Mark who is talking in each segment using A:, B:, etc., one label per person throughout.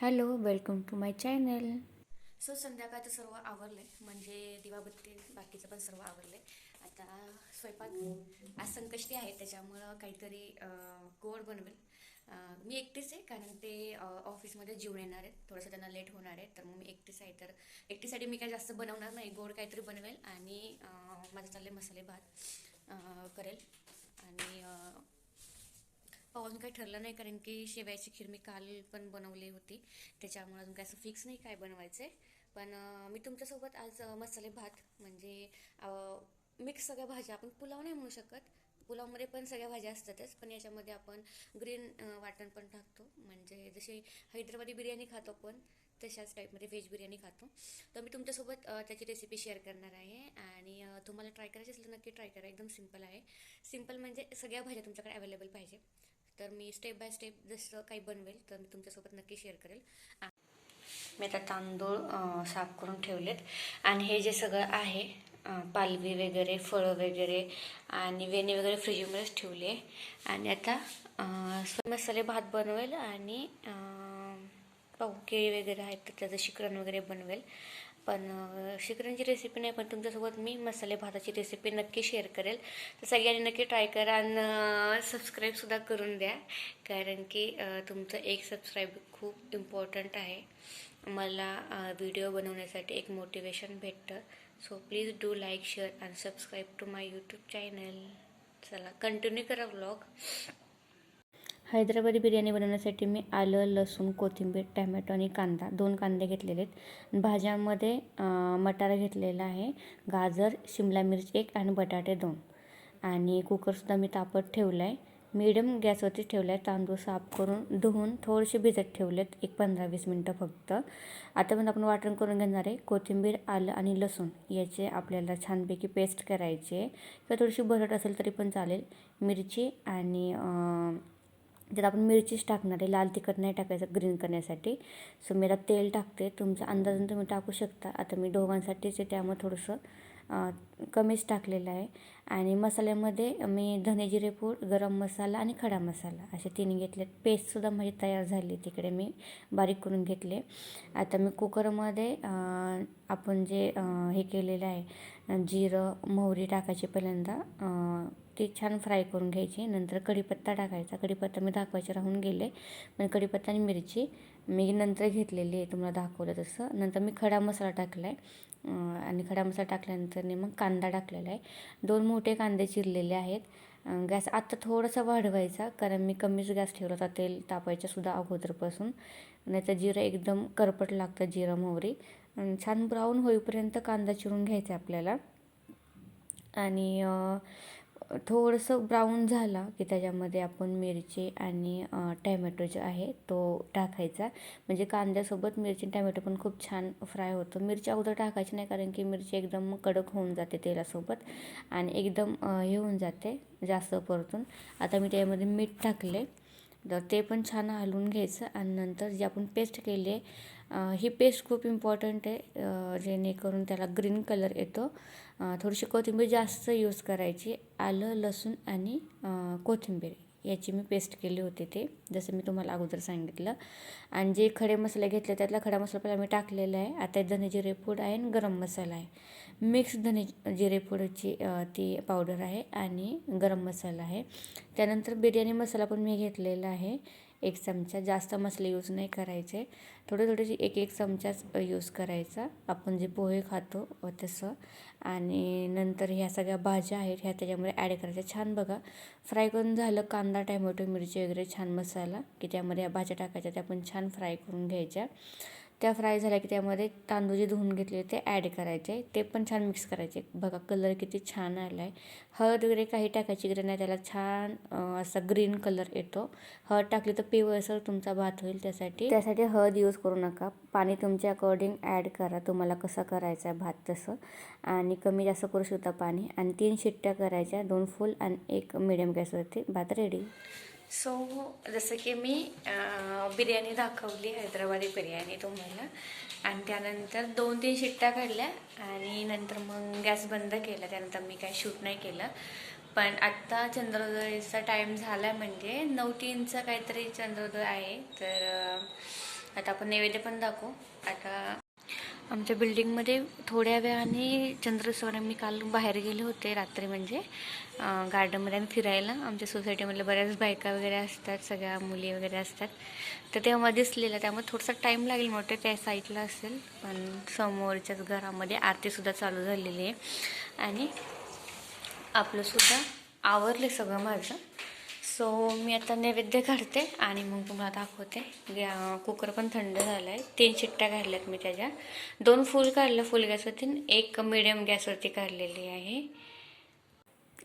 A: Hello welcome to my channel
B: so संध्याकाळचं सर्व आवरलंय. म्हणजे दिवाबत्ती बाकीचं पण सर्व आवरलंय. आता स्वयंपाक आज संकष्टी आहे त्याच्यामुळं काहीतरी गोड बनवेल. मी एकटीच आहे कारण ते ऑफिसमध्ये जेवण येणार आहेत. थोडंसं त्यांना लेट होणार आहे तर मग मी एकटीच आहे. तर एकटीसाठी मी काय जास्त बनवणार नाही गोड काहीतरी बनवेल आणि माझं चालले मसाले भात करेल. आणि अजून काही ठरलं नाही कारण की शेवयाची खीर मी काल पण बनवली होती. त्याच्यामुळे अजून काय असं फिक्स नाही काय बनवायचं आहे पण मी तुमच्यासोबत आज मसाले भात म्हणजे मिक्स सगळ्या भाज्या आपण पुलाव नाही म्हणू शकत. पुलावमध्ये पण सगळ्या भाज्या असतातच पण याच्यामध्ये आपण ग्रीन वाटण पण टाकतो. म्हणजे जशी हैदराबादी बिर्याणी खातो आपण तशाच टाईपमध्ये व्हेज बिर्याणी खातो. तर मी तुमच्यासोबत त्याची रेसिपी शेअर करणार आहे. आणि तुम्हाला ट्राय करायची असलं नक्की ट्राय करा. एकदम सिंपल आहे. सिंपल म्हणजे सगळ्या भाज्या तुमच्याकडे अवेलेबल पाहिजे. तर मी स्टेप बाय स्टेप जसं काही बनवेल तर मी तुमच्यासोबत नक्की शेअर करेल. मी आता तांदूळ साफ करून ठेवलेत. आणि हे जे सगळं आहे पालवी वगैरे फळं वगैरे आणि वेणी वगैरे फ्रीजमध्येच ठेवली. आहे आणि आता मसाले भात बनवेल आणि अं, पाहू केळी वगैरे आहेत तर त्याचं शिकरण वगैरे बनवेल. पण शिकरांची शिकरणची रेसिपी नाही पण तुमच्यासोबत मी मसाले भाताची रेसिपी नक्की शेअर करेल. तर सगळ्यांनी नक्की ट्राय करा आणि सबस्क्राईबसुद्धा करून द्या. कारण की तुमचं एक सबस्क्राईब खूप इम्पॉर्टंट आहे. मला व्हिडिओ बनवण्यासाठी एक मोटिवेशन भेटतं. So please do like share and subscribe to my YouTube channel चला कंटिन्यू करा व्लॉग हैदराबादी बिर्याणी बनवण्यासाठी मी आलं लसूण कोथिंबीर टॅमॅटो आणि कांदा. दोन कांदे घेतलेले आहेत. भाज्यामध्ये मटार मटारा घेतलेला आहे गाजर शिमला मिरची एक आणि बटाटे दोन. आणि कुकरसुद्धा मी तापत ठेवला आहे मीडियम गॅसवरती ठेवला आहे तांदूळ साफ करून धुवून थोडेसे भिजत ठेवलेत. एक पंधरा वीस मिनटं फक्त. आता पण आपण वाटण करून घेणार आहे. कोथिंबीर आलं आणि लसूण याचे आपल्याला छानपैकी पेस्ट करायची. आहे किंवा थोडीशी भरट असेल तरी पण चालेल. मिरची आणि त्यात आपण मिरचीच टाकणार आहे लाल तिखट नाही टाकायचं ग्रीन करण्यासाठी. सो मी आता तेल टाकते. तुमच्या अंदाजून तुम्ही टाकू शकता. आता मी दोघांसाठीच आहे त्यामुळे थोडंसं कमीच टाकलेलं आहे. आणि मसाल्यामध्ये मी धने जिरे पूड गरम मसाला आणि खडा मसाला असे तिन्ही घेतले पेस्टसुद्धा माझी तयार झाली तिकडे मी बारीक करून घेतले. आता मी कुकरमध्ये आपण जे हे केलेलं आहे जिरं मोहरी टाकायची पहिल्यांदा. ते ती छान फ्राय करून घ्यायची. नंतर कढीपत्ता टाकायचा. कढीपत्ता मी दाखवायचे राहून गेले. पण कढीपत्ता आणि मिरची मी नंतर घेतलेली आहे. तुम्हाला दाखवलं तसं. नंतर मी खडा मसाला टाकला आहे आणि खडा मसाला टाकल्यानंतर मग कांदा टाकलेला आहे. दोन मोठे कांदे चिरलेले आहेत. गॅस आत्ता थोडासा वाढवायचा कारण मी कमीच गॅस ठेवला होता तेल तापायच्यासुद्धा अगोदरपासून. नाही तर जिरं एकदम करपट लागतं जिरं मोहरी. छान ब्राऊन होईपर्यंत कांदा चिरून घ्यायचा आपल्याला. आणि थोडंसं ब्राऊन झाला की त्याच्यामध्ये आपण मिरची आणि टॅमॅटो जो आहे तो टाकायचा. म्हणजे कांद्यासोबत मिरची आणि टॅमॅटो पण खूप छान फ्राय होतो. मिरची अगोदर टाकायची नाही कारण की मिरची एकदम कडक होऊन जाते तेलासोबत आणि एकदम हे होऊन जाते जास्त परतून. आता मी त्यामध्ये मीठ टाकले तर ते पण छान हलवून घ्यायचं आणि नंतर जे आपण पेस्ट केली आहे ही पेस्ट खूप इम्पॉर्टंट आहे जेणेकरून त्याला ग्रीन कलर येतो. थोडीशी कोथिंबीर जास्त यूज करायची आलं लसूण आणि कोथिंबीर याची मी पेस्ट केली होती ते जसं मी तुम्हाला अगोदर सांगितलं. आणि जे खडे मसाले घेतले त्यातला खडा मसाला पहिला मी टाकलेला आहे. आता धने जिरे पूड आहे आणि गरम मसाला आहे. मिक्स धने जिरे ती पावडर आहे आणि गरम मसाला आहे. त्यानंतर बिर्याणी मसाला पण मी घेतलेला आहे. एक चमचा. जास्त मसाले यूज नाही करायचे. थोडे थोडेसे एक एक चमचाच यूज करायचा. आपण जे पोहे खातो तसं. आणि नंतर ह्या सगळ्या भाज्या आहेत ह्या त्याच्यामध्ये ॲड करायच्या. छान बघा. फ्राय करून झालं कांदा टॅमॅटो मिरची वगैरे छान मसाला की त्यामध्ये ह्या भाज्या टाकायच्या त्या पण छान फ्राय करून घ्यायच्या. त्या फ्राय झाल्या की त्यामध्ये तांदूळ जे धुवून घेतले ते ॲड करायचे. ते पण छान मिक्स करायचे. बघा कलर किती छान आला आहे हळद वगैरे काही टाकायची गरज नाही त्याला छान असा ग्रीन कलर येतो. हळद टाकली तर पिवळसर तुमचा भात होईल त्यासाठी. त्यासाठी हळद यूज करू नका. पाणी तुमच्या अकॉर्डिंग ॲड करा. तुम्हाला कसं करायचं आहे भात तसं. आणि कमी जास्त करू शकता पाणी. आणि तीन शिट्ट्या करायच्या. दोन फुल आणि एक मिडियम गॅसवरती भात रेडी सो जसं की मी बिर्याणी दाखवली हैदराबादी बिर्याणी तुम्हाला. आणि त्यानंतर दोन तीन शिट्ट्या काढल्या आणि नंतर मग गॅस बंद केला. त्यानंतर मी काही शूट नाही केलं. पण आत्ता चंद्रोदयचा टाईम झाला म्हणजे नऊ तीनचा काहीतरी चंद्रोदय आहे. तर आता आपण नैवेद्य पण दाखवू. आता आमच्या बिल्डिंगमध्ये थोड्या वेळाने चंद्रस्वर मी काल बाहेर गेले होते रात्री म्हणजे गार्डनमध्ये आम्ही फिरायला. आमच्या सोसायटीमधल्या बऱ्याच बायका वगैरे असतात सगळ्या मुली वगैरे असतात. तर तेव्हा दिसलेलं त्यामुळे थोडासा टाईम लागेल. मोठे त्या साईडला असेल पण समोरच्याच घरामध्ये आरतीसुद्धा चालू झालेली आहे. आणि आपलंसुद्धा आवरलं सगळं माझं. सो मी आता नैवेद्य काढते आणि मग तुम्हाला दाखवते. कुकर पण थंड झाला आहे तीन शिट्ट्या काढल्यात मी त्याच्या. दोन फुल काढलं फुल गॅसवरती एक मिडियम गॅसवरती काढलेली आहे.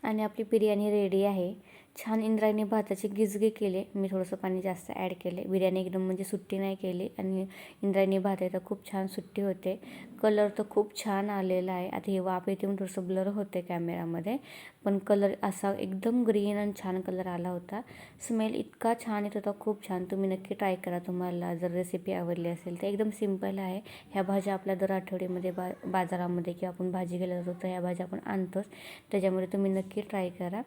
B: आणि आपली बिर्याणी रेडी आहे. छान इंद्रायणी भाताचे गिजगे केले. मी थोडंसं पाणी जास्त ॲड केले. बिर्याणी एकदम म्हणजे सुट्टी नाही केली. आणि इंद्रायणी भात आहे तर खूप छान सुट्टी होते. कलर तर खूप छान आलेला आहे. आता हे वाफ येते म्हणून थोडंसं ब्लर होते कॅमेरामध्ये पण कलर असा एकदम ग्रीन आणि छान कलर आला होता. स्मेल इतका छान येत होता. खूप छान. तुम्ही नक्की ट्राय करा तुम्हाला. जर रेसिपी आवडली असेल तर. एकदम सिंपल आहे. ह्या भाज्या आपल्या दर आठवड्यामध्ये बा बाजारामध्ये किंवा आपण भाजी घ्यायला जातो तर ह्या भाज्या आपण आणतोच. त्याच्यामुळे तुम्ही नक्की ट्राय करा.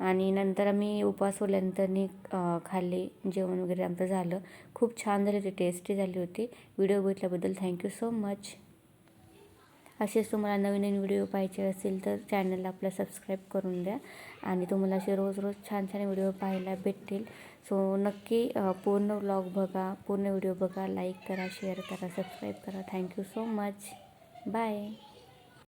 B: आणि नंतर आम्ही उपवास सोडल्यानंतर खाल्ली जेवण वगैरे आमचं झालं. खूप छान झाली होती टेस्टी झाली होती. व्हिडिओ बघितल्याबद्दल थँक्यू सो मच असेच तुम्हाला नवीन नवीन व्हिडिओ पाहिजे असेल तर चॅनलला आपलं सबस्क्राईब करून द्या. आणि तुम्हाला असे रोज रोज छान छान व्हिडिओ पाहायला भेटतील. सो नक्की पूर्ण व्लॉग बघा पूर्ण व्हिडिओ बघा. लाईक करा शेअर करा सबस्क्राईब करा. Thank you so much bye